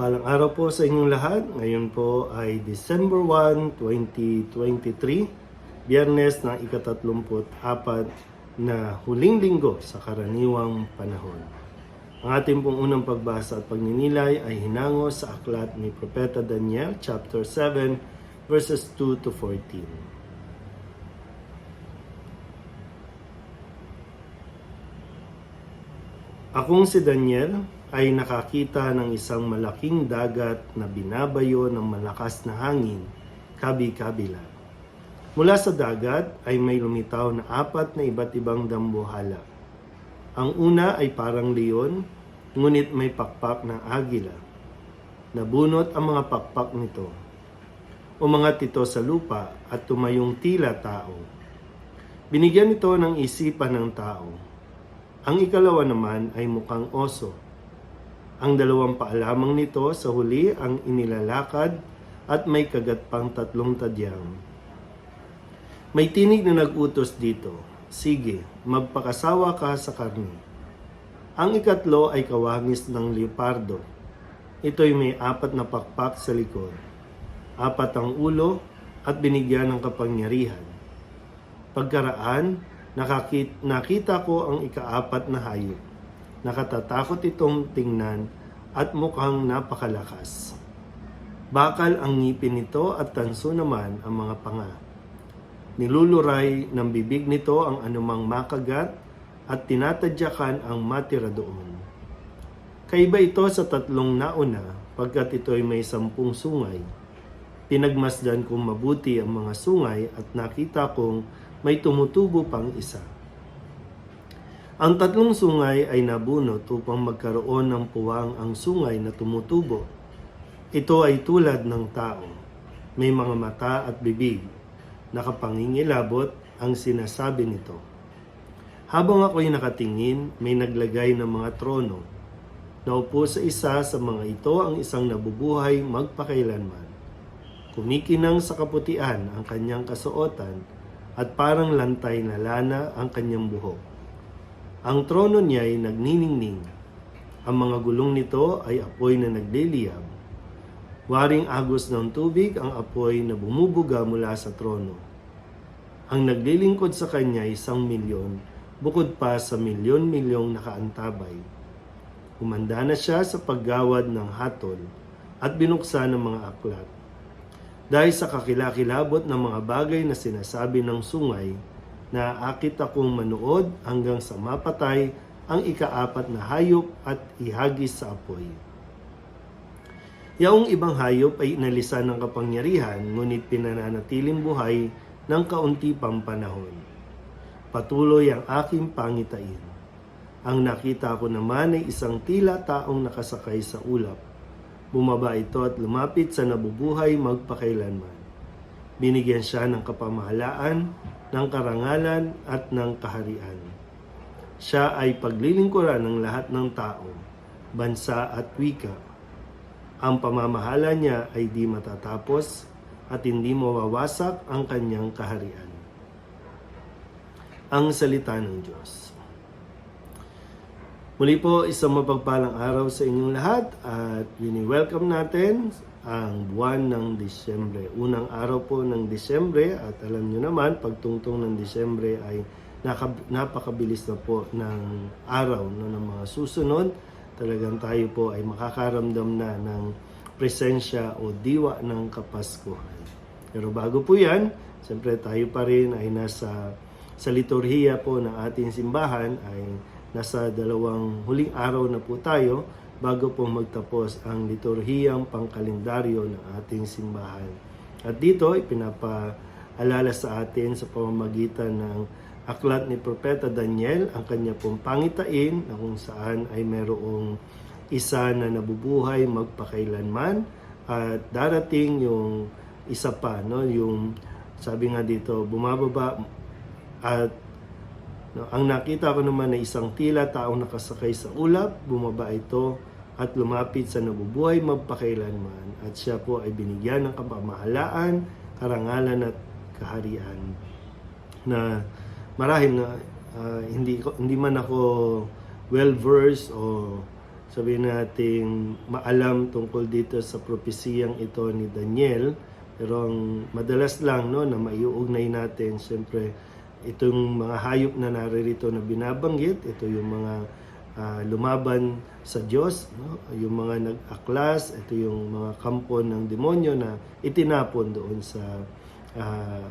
Mapagpalang araw po sa inyong lahat. Ngayon po ay December 1, 2023, biyernes ng ikatatlumput apat na huling linggo sa karaniwang panahon. Ang ating pong unang pagbasa at pagninilay ay hinango sa aklat ni Propeta Daniel chapter 7 verses 2 to 14. Akong si Daniel ay nakakita ng isang malaking dagat na binabayo ng malakas na hangin, kabi-kabila. Mula sa dagat ay may lumitaw na apat na iba't ibang dambuhala. Ang una ay parang leon, ngunit may pakpak ng agila. Nabunot ang mga pakpak nito. Umangat ito sa lupa at tumayong tila tao. Binigyan ito ng isipan ng tao. Ang ikalawa naman ay mukhang oso. Ang dalawang paalamang nito sa huli ang inilalakad at may kagat pang tatlong tadyang. May tinig na nag-utos dito, Sige, magpakasawa ka sa karni. Ang ikatlo ay kawangis ng leopardo. Ito'y may apat na pakpak sa likod. Apat ang ulo at binigyan ng kapangyarihan. Pagkaraan, nakakit, nakita ko ang ikaapat na hayop. Nakatatakot itong tingnan at mukhang napakalakas. Bakal ang ngipin nito at tanso naman ang mga panga. Niluluray ng bibig nito ang anumang makagat at tinatadyakan ang matira doon. Kaiba ito sa tatlong nauna pagkat ito'y may sampung sungay. Pinagmasdan kong mabuti ang mga sungay at nakita kong may tumutubo pang isa. Ang tatlong sungay ay nabunot upang magkaroon ng puwang ang sungay na tumutubo. Ito ay tulad ng tao. May mga mata at bibig. Nakapangingilabot ang sinasabi nito. Habang ako'y nakatingin, may naglagay ng mga trono. Naupo sa isa sa mga ito ang isang nabubuhay magpakailanman. Kumikinang sa kaputian ang kanyang kasuotan at parang lantay na lana ang kanyang buhok. Ang trono niya ay nagniningning. Ang mga gulong nito ay apoy na nagliliyab. Waring agos ng tubig ang apoy na bumubuga mula sa trono. Ang naglilingkod sa kanya ay isang milyon, bukod pa sa milyon-milyong nakaantabay. Humanda na siya sa paggawad ng hatol at binuksan ng mga aklat. Dahil sa kakilakilabot ng mga bagay na sinasabi ng sungay, naakit akong manood hanggang sa mapatay ang ikaapat na hayop at ihagis sa apoy. Yaong ibang hayop ay inalisan ng kapangyarihan ngunit pinananatiling buhay ng kaunti pang panahon. Patuloy ang aking pangitain. Ang nakita ko naman ay isang tila taong nakasakay sa ulap. Bumaba ito at lumapit sa nabubuhay magpakailanman. Binigyan siya ng kapamahalaan, ng karangalan at ng kaharian. Siya ay paglilingkuran ng lahat ng tao, bansa at wika. Ang pamamahala niya ay di matatapos at hindi mawawasak ang kanyang kaharian. Ang salita ng Diyos. Muli po, isang mapagpalang araw sa inyong lahat at wini-welcome natin ang buwan ng Disyembre. Unang araw po ng Disyembre at alam nyo naman, pagtungtong ng Disyembre ay napakabilis na po ng araw no, ng mga susunod. Talagang tayo po ay makakaramdam na ng presensya o diwa ng Kapaskuhan. Pero bago po yan, siyempre tayo pa rin ay nasa sa liturhiya po ng ating simbahan ay nasa dalawang huling araw na po tayo bago po magtapos ang liturhiyang pangkalendaryo ng ating simbahan. At dito, ipinapaalala sa atin sa pamamagitan ng aklat ni Propeta Daniel ang kanya pong pangitain na kung saan ay merong isa na nabubuhay magpakailanman at darating yung isa pa, no? yung sabi nga dito, bumababa at no, ang nakita ko naman ay isang tila taong nakasakay sa ulap, bumaba ito at lumapit sa nabubuhay magpakailanman at siya po ay binigyan ng kapamahalaan, karangalan at kaharian na marahil na ah, hindi ko hindi man ako well versed o sabihin natin maalam tungkol dito sa propesiyang ito ni Daniel. Pero ang madalas lang no, na maiuugnay natin, siyempre, itong mga hayop na naririto na binabanggit, ito yung mga ah, lumaban sa Diyos, no? yung mga nag-aklas, ito yung mga kampo ng demonyo na itinapon doon sa ah,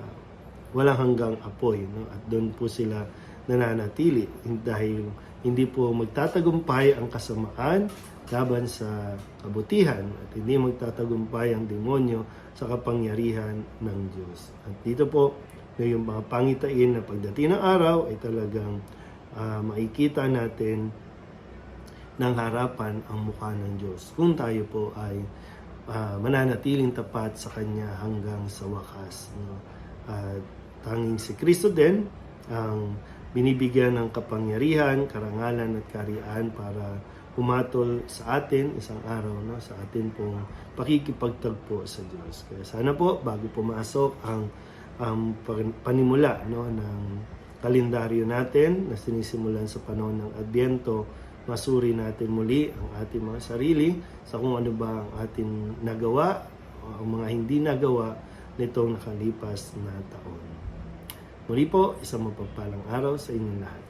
walang hanggang apoy. No? At doon po sila nananatili dahil hindi po magtatagumpay ang kasamaan laban sa kabutihan at hindi magtatagumpay ang demonyo sa kapangyarihan ng Diyos. At dito po, yung mga pangitain na pagdating ng araw ay talagang ah, makikita natin ng harapan ang mukha ng Diyos kung tayo po ay ah, mananatiling tapat sa Kanya hanggang sa wakas. No? At tanging si Kristo din ang binibigyan ng kapangyarihan, karangalan at kariyan para humatol sa atin isang araw no sa atin pong pakikipagtagpo sa Diyos. Kaya sana po bago pumasok ang ang pan- panimula no ng kalendaryo natin na sinisimulan sa panahon ng Adbyento, masuri natin muli ang ating mga sarili sa kung ano ba ang ating nagawa o ang mga hindi nagawa nitong nakalipas na taon. Muli po, isang mapagpalang araw sa inyong lahat.